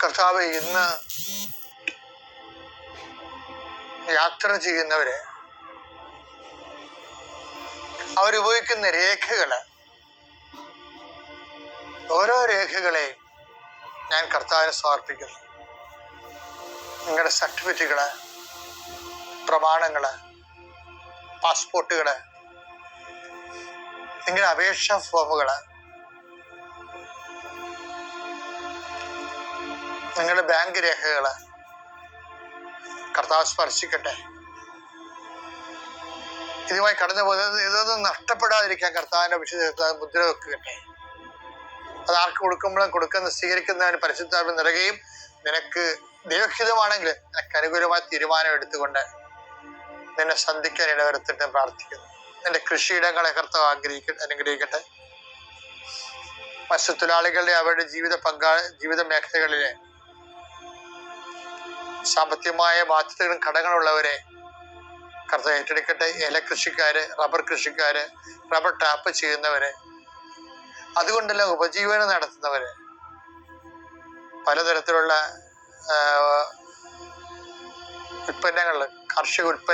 കർത്താവ് ഇന്ന് യാത്ര ചെയ്യുന്നവര് അവരുപയോഗിക്കുന്ന രേഖകൾ ഓരോ രേഖകളെയും ഞാൻ കർത്താവിന് സമർപ്പിക്കുന്നു. നിങ്ങളുടെ സർട്ടിഫിക്കറ്റുകൾ പ്രമാണങ്ങൾ പാസ്പോർട്ടുകൾ നിങ്ങളുടെ അപേക്ഷാ ഫോമുകൾ നിങ്ങളുടെ ബാങ്ക് രേഖകൾ കർത്താവ് സ്പർശിക്കട്ടെ. ഇതുമായി കടന്നു പോകുന്നത് ഇതൊന്നും നഷ്ടപ്പെടാതിരിക്കാൻ കർത്താവിന്റെ വിശുദ്ധ മുദ്ര വെക്കട്ടെ അത് ആർക്ക് കൊടുക്കുമ്പോഴും കൊടുക്കുന്ന സ്വീകരിക്കുന്നവന് പരിശുദ്ധാത്മ നിറകയും നിനക്ക് ദൈവഹിതമാണെങ്കിൽ നിനക്ക് അനുകൂലമായ തീരുമാനം എടുത്തുകൊണ്ട് നിന്നെ സന്ധിക്കാൻ ഇടവരുത്തിട്ട് പ്രാർത്ഥിക്കുന്നു. നിന്റെ കൃഷിയിടങ്ങളെ കർത്താവ് ആഗ്രഹിക്കട്ടെ അനുഗ്രഹിക്കട്ടെ. മത്സ്യത്തൊഴിലാളികളുടെ അവരുടെ ജീവിത പങ്കാളി ജീവിത മേഖലകളിലെ സാമ്പത്തികമായ ബാധ്യതകളും കടങ്ങളുള്ളവരെ കർത്താവ് ഏറ്റെടുക്കട്ടെ. ഏല കൃഷിക്കാര് റബ്ബർ കൃഷിക്കാര് റബ്ബർ ടാപ്പ് ചെയ്യുന്നവര് അതുകൊണ്ടല്ല ഉപജീവനം നടത്തുന്നവര്. പലതരത്തിലുള്ള ഉൽപ്പന്നങ്ങൾ കാർഷിക വിറ്റ്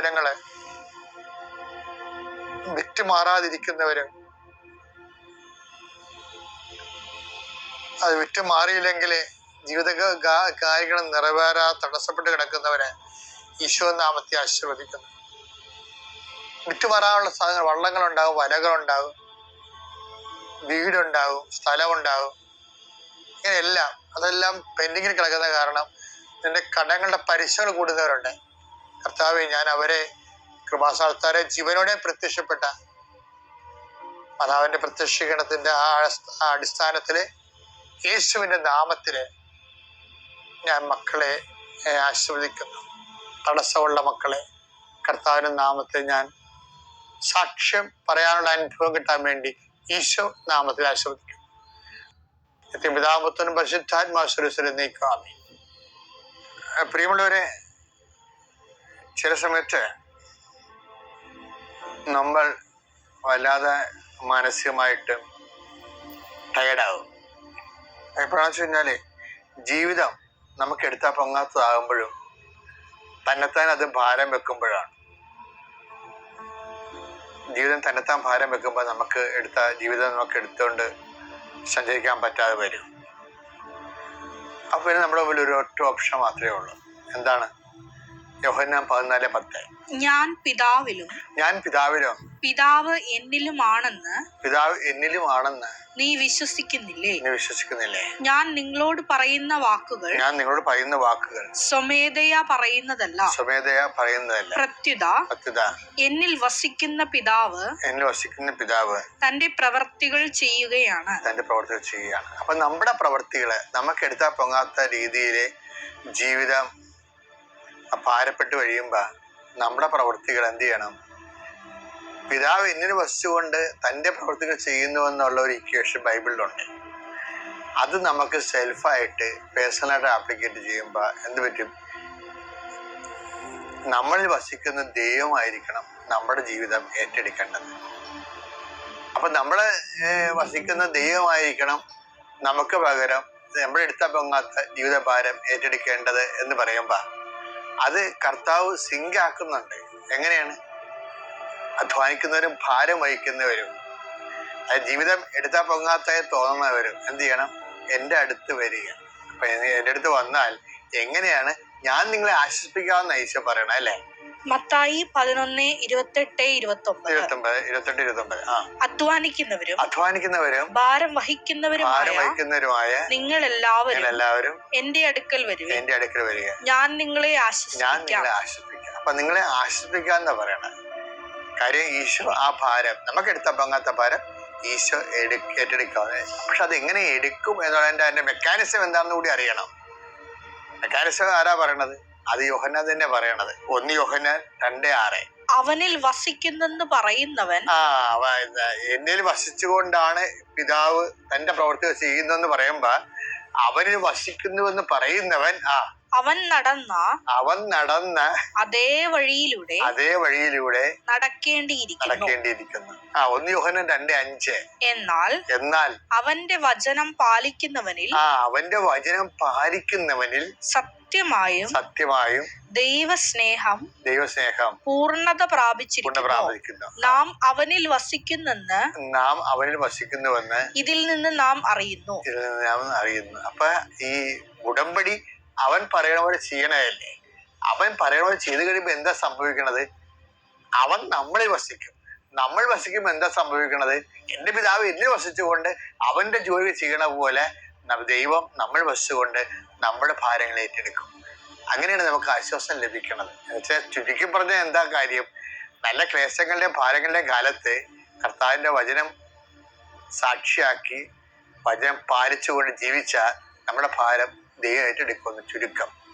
വിറ്റുമാറാതിരിക്കുന്നവര് അത് വിറ്റുമാറിയില്ലെങ്കിൽ ജീവിത കാര്യങ്ങൾ നിറവേറാ തടസ്സപ്പെട്ട് കിടക്കുന്നവര് ഈശോ നാമത്തെ ആശീർവദിക്കുന്നു. വിറ്റുമാറാനുള്ള സാധനങ്ങൾ വള്ളങ്ങളുണ്ടാവും വലകളുണ്ടാവും വീടുണ്ടാവും സ്ഥലമുണ്ടാവും. ഇങ്ങനെയെല്ലാം അതെല്ലാം പെൻഡിങ്ങിൽ കിടക്കുന്ന കാരണം നിന്റെ കടങ്ങളുടെ പരിശോധന കൂടുന്നവരുണ്ട്. കർത്താവെ ഞാൻ അവരെ കൃപാസ്ഥാനത്താരെ ജീവനോടെ പ്രത്യക്ഷപ്പെട്ട മാതാവിന്റെ പ്രത്യക്ഷീകരണത്തിന്റെ ആ അടിസ്ഥാനത്തിൽ യേശുവിന്റെ നാമത്തിൽ ഞാൻ മക്കളെ ആശീർവദിക്കുന്നു. തടസ്സമുള്ള മക്കളെ കർത്താവിന്റെ നാമത്തിൽ ഞാൻ സാക്ഷ്യം പറയാനുള്ള അനുഭവം കിട്ടാൻ വേണ്ടി ഈശോ നാമത്തിൽ ആശീർവദിക്കുന്നു. പിതാമത്വനും പരിശുദ്ധാത്മാസുരസുരം നീക്കാമി പ്രിയമുള്ളവരെ ചില സമയത്ത് നമ്മൾ വല്ലാതെ മാനസികമായിട്ട് ടയർഡാവും എപ്പോഴാണെന്ന് വെച്ച് കഴിഞ്ഞാൽ ജീവിതം നമുക്ക് എടുത്താൽ പൊങ്ങാത്തതാകുമ്പോഴും തന്നെത്താൻ അത് ഭാരം വെക്കുമ്പോഴാണ്. ജീവിതം തന്നെത്താൻ ഭാരം വെക്കുമ്പോൾ നമുക്ക് എടുത്ത ജീവിതം നമുക്ക് എടുത്തുകൊണ്ട് സഞ്ചരിക്കാൻ പറ്റാതെ വരും. അപ്പോൾ നമ്മുടെ മുമ്പിൽ ഒരു ഒറ്റ ഓപ്ഷൻ മാത്രമേ ഉള്ളൂ. എന്താണ്? യോഹന്നാൻ പതിനാല് പത്ത്. ഞാൻ പിതാവിലും ഞാൻ പിതാവിലും പിതാവ് എന്നിലുമാണെന്ന് പിതാവ് എന്നിലുമാണെന്ന് നീ വിശ്വസിക്കുന്നില്ലേ? നീ വിശ്വസിക്കുന്നില്ലേ? ഞാൻ നിങ്ങളോട് പറയുന്ന വാക്കുകൾ ഞാൻ നിങ്ങളോട് പറയുന്ന വാക്കുകൾ സ്വമേധയാ പറയുന്നതല്ല. സ്വമേധയാ പറയുന്നതല്ല. പ്രത്യുത പ്രത്യുത. എന്നിൽ വസിക്കുന്ന പിതാവ് എന്നിൽ വസിക്കുന്ന പിതാവ് തന്റെ പ്രവർത്തികൾ ചെയ്യുകയാണ്. തന്റെ പ്രവർത്തികൾ ചെയ്യുകയാണ്. അപ്പൊ നമ്മുടെ പ്രവർത്തികൾ നമുക്ക് എടുത്താൽ പൊങ്ങാത്ത രീതിയിൽ ജീവിതം ഭാരപ്പെട്ട് കഴിയുമ്പോ നമ്മുടെ പ്രവൃത്തികൾ എന്ത് ചെയ്യണം? പിതാവ് എന്നിന് വസിച്ചുകൊണ്ട് തന്റെ പ്രവൃത്തികൾ ചെയ്യുന്നു എന്നുള്ള ഒരു ഇക്വേഷൻ ബൈബിളിലുണ്ട്. അത് നമുക്ക് സെൽഫായിട്ട് പേഴ്സണലായിട്ട് ആപ്ലിക്കേറ്റ് ചെയ്യുമ്പോൾ എന്ത് പറ്റും? നമ്മളിൽ വസിക്കുന്ന ദൈവമായിരിക്കണം നമ്മുടെ ജീവിതം ഏറ്റെടുക്കേണ്ടത്. അപ്പൊ നമ്മൾ വസിക്കുന്ന ദൈവമായിരിക്കണം നമുക്ക് പകരം നമ്മളെടുത്താൽ പൊങ്ങാത്ത ജീവിതഭാരം ഏറ്റെടുക്കേണ്ടത് എന്ന് പറയുമ്പോ അത് കർത്താവ് സിങ്ക് ആക്കുന്നുണ്ട്. എങ്ങനെയാണ്? അധ്വാനിക്കുന്നവരും ഭാരം വഹിക്കുന്നവരും. ജീവിതം എടുത്താൽ പൊങ്ങാത്തായി തോന്നുന്നവരും എന്ത് ചെയ്യണം? എന്റെ അടുത്ത് വരിക. അപ്പൊ എന്റെ അടുത്ത് വന്നാൽ എങ്ങനെയാണ്? ഞാൻ നിങ്ങളെ ആശ്വസിപ്പിക്കാമെന്ന് ഈശോ പറയണം അല്ലേ? മത്തായി പതിനൊന്ന് ഇരുപത്തെട്ട് ഇരുപത്തൊമ്പത്. ഇരുപത്തെട്ട് ഇരുപത്തൊമ്പത്. ആ. അധ്വാനിക്കുന്നവരും അധ്വാനിക്കുന്നവരും ഭാരം വഹിക്കുന്നവരും ഭാരം വഹിക്കുന്നവരുമായ നിങ്ങൾ എല്ലാവരും എല്ലാവരും എന്റെ അടുക്കൽ വരും എന്റെ അടുക്കൽ വരിക ഞാൻ നിങ്ങളെ ഞാൻ നിങ്ങളെ ആശ്വസിപ്പിക്കാം. അപ്പൊ നിങ്ങളെ ആശ്വസിപ്പിക്കാന്നാ പറയണത് കാര്യം ഈശോ ആ ഭാരം നമുക്ക് എടുത്ത പങ്കാത്ത ഭാരം ഈശോ എടു ഏറ്റെടുക്കാതെ പക്ഷെ അത് എങ്ങനെ എടുക്കും എന്നുള്ളതിന്റെ അതിന്റെ മെക്കാനിസം എന്താണെന്ന് കൂടി അറിയണം. മെക്കാനിസം ആരാ പറയണത്? അത് യോഹന്നാൻ തന്നെ പറയണത്. ഒന്ന് യോഹന്നാൻ രണ്ടേ ആറ്. അവനിൽ വസിക്കുന്നെന്ന് പറയുന്നവൻ ആ എന്നിൽ വസിച്ചുകൊണ്ടാണ് പിതാവ് തന്റെ പ്രവർത്തികൾ ചെയ്യുന്നതെന്ന് പറയുമ്പോ അവനിൽ വസിക്കുന്നുവെന്ന് പറയുന്നവൻ ആ അവൻ നടന്ന അവൻ നടന്ന അതേ വഴിയിലൂടെ അതേ വഴിയിലൂടെ നടക്കേണ്ടിയിരിക്കുന്നു. നടക്കേണ്ടിയിരിക്കുന്നു. ആ ഒന്ന് യോഹനൻ രണ്ട് അഞ്ച്. എന്നാൽ എന്നാൽ അവന്റെ വചനം പാലിക്കുന്നവനിൽ ആ അവന്റെ വചനം പാലിക്കുന്നവനിൽ സത്യമായും സത്യമായും ദൈവസ്നേഹം ദൈവസ്നേഹം പൂർണത പൂർണ പ്രാപിച്ചിരിക്കുന്നു. പ്രാപിക്കുന്നു നാം അവനിൽ വസിക്കുന്നെന്ന് നാം അവനിൽ വസിക്കുന്നുവെന്ന് ഇതിൽ നിന്ന് നാം അറിയുന്നു. ഇതിൽ നിന്ന് നാം അറിയുന്നു. അപ്പൊ ഈ ഉടമ്പടി അവൻ പറയണ പോലെ ചെയ്യണതല്ലേ? അവൻ പറയണ പോലെ ചെയ്തു കഴിയുമ്പോൾ എന്താ സംഭവിക്കണത്? അവൻ നമ്മളിൽ വസിക്കും. നമ്മൾ വസിക്കുമ്പോൾ എന്താ സംഭവിക്കണത്? എന്റെ പിതാവ് എന്നെ വസിച്ചുകൊണ്ട് അവന്റെ ജോലി ചെയ്യണ പോലെ ദൈവം നമ്മൾ വശുകൊണ്ട് നമ്മുടെ ഭാരങ്ങൾ ഏറ്റെടുക്കും. അങ്ങനെയാണ് നമുക്ക് ആശ്വാസം ലഭിക്കുന്നത്. എന്നുവെച്ചാൽ ചുരുക്കി പറഞ്ഞാൽ എന്താ കാര്യം? നല്ല ക്ലേശങ്ങളുടെയും ഭാരങ്ങളുടെയും കാലത്ത് കർത്താവിന്റെ വചനം സാക്ഷിയാക്കി വചനം പാലിച്ചുകൊണ്ട് ജീവിച്ചാൽ നമ്മുടെ ഭാരം ദൈവം ഏറ്റെടുക്കുമെന്ന് ചുരുക്കം.